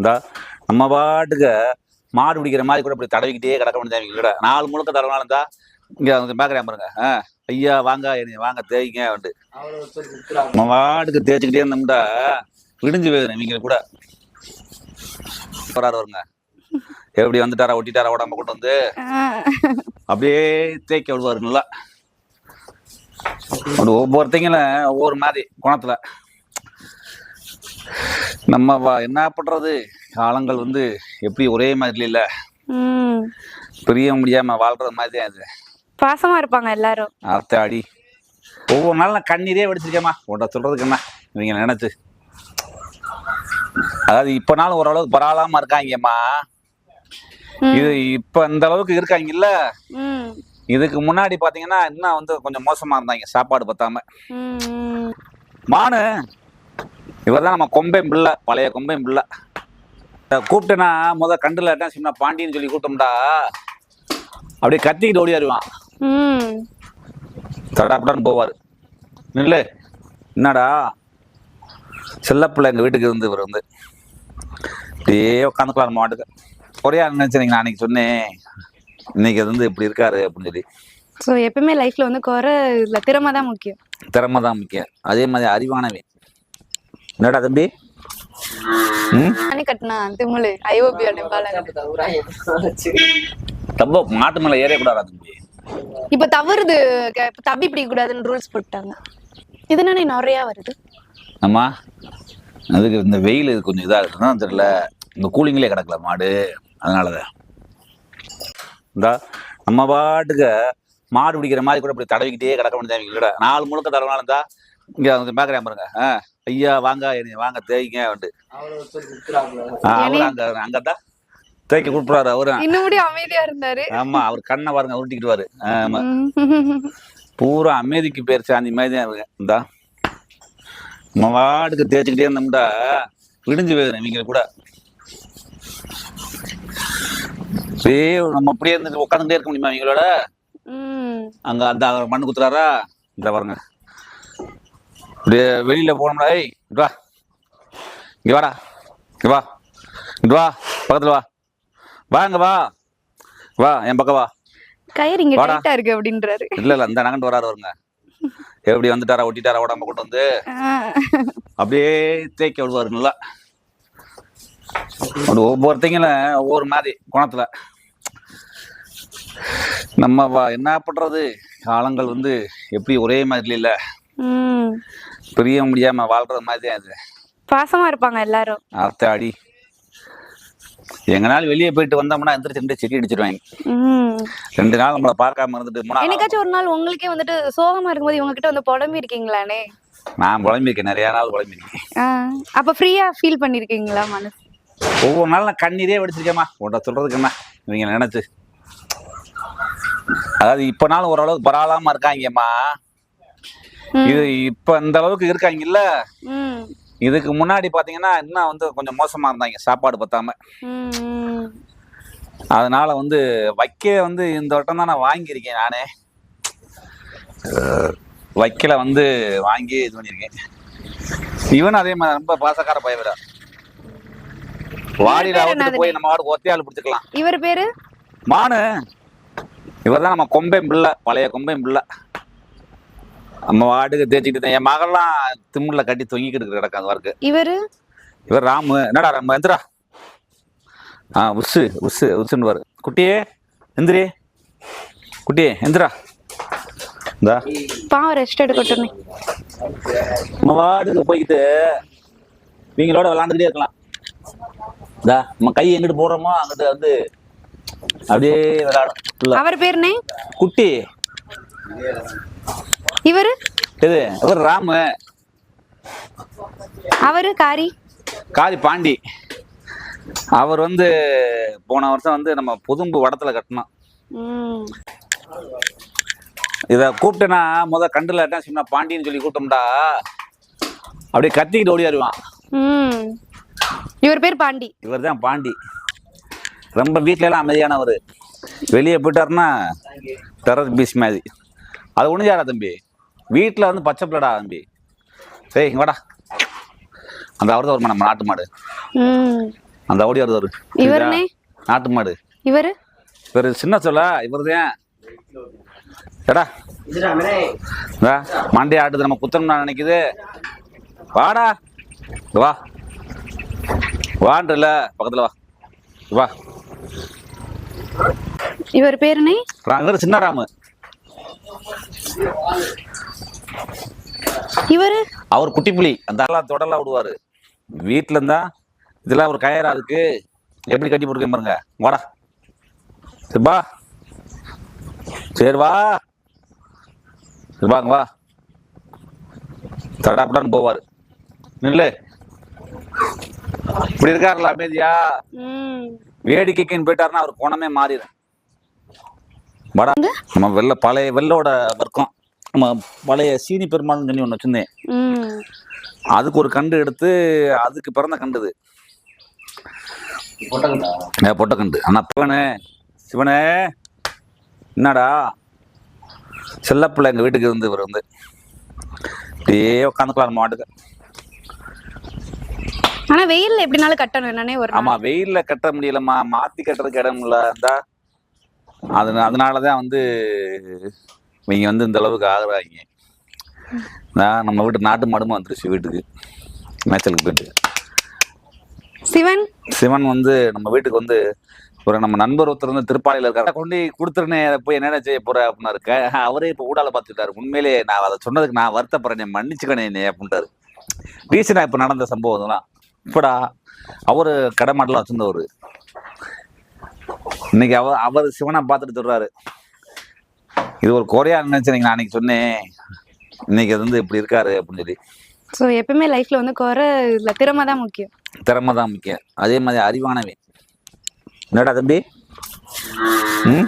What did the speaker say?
இந்த நம்ம பாட்டுக்கு மாடு பிடிக்கிற மாதிரி கூட இப்படி தடவிக்கிட்டே கிடக்க முடியாது கூட நாலு முழுக்க தடவினாலும் இருந்தா இங்க வந்து பாக்குறேன் பாருங்க. ஆ, ஐயா வாங்க வாங்க தேய்ங்க வந்து நம்ம பாட்டுக்கு தேய்ச்சிக்கிட்டே இருந்தோம்டா. விடிஞ்சு போயிடும் இவங்க கூட. வராரு வருங்க எப்படி வந்துட்டாரா ஒட்டிட்டாரா உடம்ப கொண்டு வந்து. அப்படியே தேய்க்க விடுவாரு நல்லா. ஒவ்வொருத்தங்களும் ஒவ்வொரு மாதிரி குணத்துல. நம்ம என்ன பண்றது? காலங்கள் வந்து எப்படி ஒரே மாதிரி இல்ல. பிரிய முடியாம வாழ்றது மாதிரி தான் இது. பாசமா இருப்பாங்க எல்லாரும். அர்த்த அடி. ஒவ்வொரு நாளும் நான் கண்ணீரே வெடிச்சிருக்கேம்மா. உன்ட சொல்றதுக்கு என்ன? இவங்க நினைச்சு? அதாவது இப்பனாலும் ஓரளவுக்கு பரவாயில்லாம இருக்காங்கம்மா. இது இப்ப இந்த அளவுக்கு இருக்காங்கல்ல. ம். இதுக்கு முன்னாடி பாத்தீங்கன்னா இன்னும் வந்து கொஞ்சம் மோசமா இருந்தாங்க சாப்பாடு பத்தாம. மானு இவர் தான் நம்ம கொம்பேன் பிள்ளை பழைய கொம்பேன் பிள்ளை. கூப்பிட்டேன்னா முத கண்டுல சின்ன பாண்டின்னு சொல்லி கூப்பிட்டோம்டா. அப்படியே கத்திக்கிட்டு ஓடியாருவான். ம். தடாப்படான்னு போவார். நில்லு. என்னடா? செல்லப்பிள்ளை எங்கள் வீட்டுக்கு வந்து இவர் வந்து. அப்படியே உட்காந்துக்கலாம் மாட்டுக்கு ஒரே நினைச்சேன் நான் அன்னைக்கு சொன்னேன். இன்னைக்கு அது வந்து இப்படி இருக்காரு அப்படின்னு சொல்லி. ஸோ எப்பவுமே லைஃப்ல வந்து குறை இல்ல திறமை தான் முக்கியம். திறமை தான் முக்கியம். அதே மாதிரி அறிவானவன். என்னடா தம்பி? ரொம்ப மாட்டு மேலே ஏறக்கூடாதா தம்பி? இப்ப தவறுது. தப்பி பிடிக்க கூடாதுன்னு ரூல்ஸ் போட்டாங்க இது என்ன நிறைய வருது. அம்மா அதுக்கு இந்த வெயில் கொஞ்சம் இதாக இருக்குதுன்னா தெரியல. இந்த கூலிங்லேயே கிடக்கல மாடு. அதனால தான் இந்தா நம்ம பாட்டுக்கு மாடு பிடிக்கிற மாதிரி கூட இப்படி தடவிக்கிட்டே கிடக்க முடியாது இல்லைடா. நாலு முழுக்க தடவினாலும் இருந்தா இங்கே பார்க்குறேன் பாருங்க. ஆ. ஐயா வாங்க என்னை வாங்க தேய்ங்க வந்து அவர் அங்கே அங்கே தான் தேய்க்க கூப்பிடுறாரு அவரு. இன்னும் அமைதியா இருந்தாரு. ஆமா அவர் கண்ணை பாருங்க உருட்டிக்கிட்டு ஆமா. பூரா அமைதிக்கு பேர் சாந்தி மாதிரி தான் இருக்கு. இந்தா. நம்ம வாட்டுக்கு தேய்ச்சிக்கிட்டே இருந்தோம்டா. விடிஞ்சு போயிடும் இவங்க கூட. அப்படியே நம்ம அப்படியே இருந்து உட்காந்துட்டே இருக்க முடியுமா இவங்களோட? ம். அங்க அந்த மண்ணு குத்துறாரா? இந்த பாருங்க. அப்படியே வெளியில போனோம்டா ஏய் இங்க வா. இங்க வாடா. இங்க வா. இங்க வா பக்கத்துல வா. வா இங்க வா. வா என் பக்கம் வா. கயிறு இங்க. டைட்டா இருக்கு அப்படின்றாரு. இல்ல இல்ல இந்த நகண்டு வராரு வருங்க. எப்படி வந்துட்டாரா ஒட்டிட்டாரா உடம்ப கொண்டு வந்து. அப்படியே தேய்க்க விடுவாரு நல்லா. அப்படி ஒவ்வொருத்தங்களும் ஒவ்வொரு மாதிரி குணத்துல. நம்ம வா- என்ன பண்றது? காலங்கள் வந்து எப்படி ஒரே மாதிரி இல்ல. பிரிய முடியாம வாழ்றது மாதிரி தான் இது பாசமா இருப்பாங்க எல்லாரும். அர்த்த அடி. எங்கனாலும் வெளியே போயிட்டு வந்தோம்னா எந்திரிச்சு ரெண்டு செடி அடிச்சிருவாங்க. ரெண்டு நாள் நம்மளை பார்க்காம இருந்துட்டு நாள் என்னைக்காச்சும் ஒரு நாள் உங்களுக்கே வந்துட்டு சோகமா இருக்கும்போது இவங்க கிட்ட வந்து புலம்பி இருக்கீங்களானே? நான் புலம்பிருக்கேன் நிறைய நாள் புலம்பிருக்கேன். அப்ப ஃப்ரீயா ஃபீல் பண்ணிருக்கீங்களா மனசு? ஒவ்வொரு நாளும் நான் கண்ணீரே வெடிச்சிருக்கேம்மா. உன்ட சொல்றதுக்கு என்ன? இவங்க நினைச்சு. அதாவது இப்பனாலும் ஓரளவுக்கு பரவாயில்லாம இருக்காங்கம்மா. இது இப்ப இந்த அளவுக்கு இருக்காங்கல்ல? ம். இதுக்கு முன்னாடி பாத்தீங்கன்னா இன்னும் வந்து கொஞ்சம் மோசமா இருந்தாங்க சாப்பாடு பத்தாம. அதனால வந்து வைக்க வந்து இந்த வட்டம் தான் நான் வாங்கியிருக்கேன் நானே. வைக்கல வந்து வாங்கி இது பண்ணியிருக்கேன். இவன் அதே மாதிரி ரொம்ப பாசக்கார பயவிடா வாடியில என்னது? போய் நம்ம வாடு ஒத்தையாள் பிடிச்சிக்கலாம். இவர் பேரு? மானு. இவர் தான் நம்ம கொம்பேன் பிள்ளை பழைய கொம்பேன் பிள்ளை நம்ம வாட்டுக்கு தேய்ச்சிக்கிட்டு தான் என் மகள்லாம் திம்முல கட்டி தொங்கிக்கிட்டு கிடக்கு அந்த ஒர்க்கு இவரு? இவர் ராமு. என்னடா ராமு? எந்திரா. ஆ உஸ்ஸு உஸ்ஸுன்னு வரு குட்டியே எந்திரி. குட்டியே எந்திரா. இந்தா. பாவம் ரெஸ்ட் எடுக்கட்டும் நம்ம வாட்டுக்கு போய்கிட்டு நீங்களோட விளாண்டுக்கிட்டே இருக்கலாம். இந்தா நம்ம கை எங்கிட்டு போடுறோமோ அங்கிட்டு வந்து அப்படியே விளையாடும் அவர் பேருனே குட்டி. இவரு? இது இவர் ராமு. அவரு காரி? காரி பாண்டி. அவர் வந்து போன வருஷம் வந்து நம்ம புதும்பு வடத்துல கட்டினோம். ம். இதை கூப்பிட்டேன்னா முத கண்டுல சின்ன பாண்டின்னு சொல்லி கூப்பிட்டோம்டா. அப்படியே கத்திக்கிட்டு ஓடியாருவான். இவர் பேர் பாண்டி. இவர் தான் பாண்டி. ரொம்ப வீட்ல எல்லாம் அமைதியானவர். வெளியே போயிட்டாருன்னா டெரர் பீஸ் மாதிரி. அது ஒண்ணுச்சாடா தம்பி? வீட்டில் வந்து பச்சை பிள்ளடா தம்பி. சரி இங்க வாடா. அந்த அவர் தான் ஒரு நம்ம நாட்டு மாடு. அந்த ஓடி வருது. இவருனே நாட்டு மாடு. இவரு? இவர் சின்ன சொல்ல இவருதான் எடா மண்டை ஆட்டுது நம்ம குத்தணும்னா நினைக்குது. வாடா. வா. வான்றல பக்கத்துல வா. வா. இவர் இவர் சின்ன ராமு. இவரு? அவர் குட்டி புலி. அந்த ஆளா தொடலாம் விடுவாரு. வீட்டுல இருந்தா இதெல்லாம் ஒரு கயரா இருக்கு. எப்படி கட்டி போட்டுருக்கேன் பாருங்க. வாடா. சரி வா. சரி வா. வாங்க வா. தடாப்படான்னு போவாரு. நில்லு. இப்படி இருக்காருல்ல அமைதியா? வேடிக்கைக்குன்னு போயிட்டாருன்னா அவர் குணமே மாறிடும் வாடா. நம்ம வெள்ள பழைய வெள்ளோட வர்க்கம். நம்ம பழைய சீனி பெருமாள்னு சொல்லி ஒன்று வச்சிருந்தேன். ம். அதுக்கு ஒரு கண்டு எடுத்து அதுக்கு பிறந்த கண்டுது. ஏ, பொட்டக்கண்டு ஆனா சிவனே சிவனே. என்னடா? செல்லப்பிள்ளை எங்க வீட்டுக்கு வந்து இவர் வந்து. அப்படியே உட்காந்துக்கலாம் மாட்டுக்கு ஆனா வெயில்ல எப்படினாலும் கட்டணும். என்னன்னே ஒரு ஆமா வெயில்ல கட்ட முடியலம்மா. மாத்தி கட்டுறதுக்கு இடம் இல்ல. இருந்தா அது அதனாலதான் வந்து இவங்க வந்து இந்த அளவுக்கு ஆகுறாங்க நான் நம்ம வீட்டு நாட்டு மாடுமா வந்துருச்சு வீட்டுக்கு. மேய்ச்சலுக்கு போயிட்டு. சிவன்? சிவன் வந்து நம்ம வீட்டுக்கு வந்து ஒரு நம்ம நண்பர் ஒருத்தர் வந்து திருப்பாலையில் இருக்காரு. கொண்டு கொடுத்துருனே அதை போய் என்னென்ன செய்ய போற அப்படின்னா இருக்க? அவரே இப்போ ஊடால பார்த்துட்டாரு. உண்மையிலே நான் அதை சொன்னதுக்கு நான் வருத்தப்படுறேன் மன்னிச்சுக்கணே அப்படின்ட்டாரு. ரீசனாக இப்போ நடந்த சம்பவம் இதெல்லாம். இப்படா அவரு கடை மாடலாம் வச்சிருந்தவர். இன்னைக்கு அவர் அவர் சிவனை பார்த்துட்டு சொல்றாரு. இது ஒரு குறையா நான் அன்னைக்கு சொன்னேன். இன்னைக்கு அது வந்து இப்படி இருக்காரு அப்படின்னு சொல்லி. சோ எப்பவுமே லைஃப்ல வந்து குறை இல்ல திறமை தான் முக்கியம். திறமை தான் முக்கியம். அதே மாதிரி அறிவானவன். என்னடா தம்பி? ம்?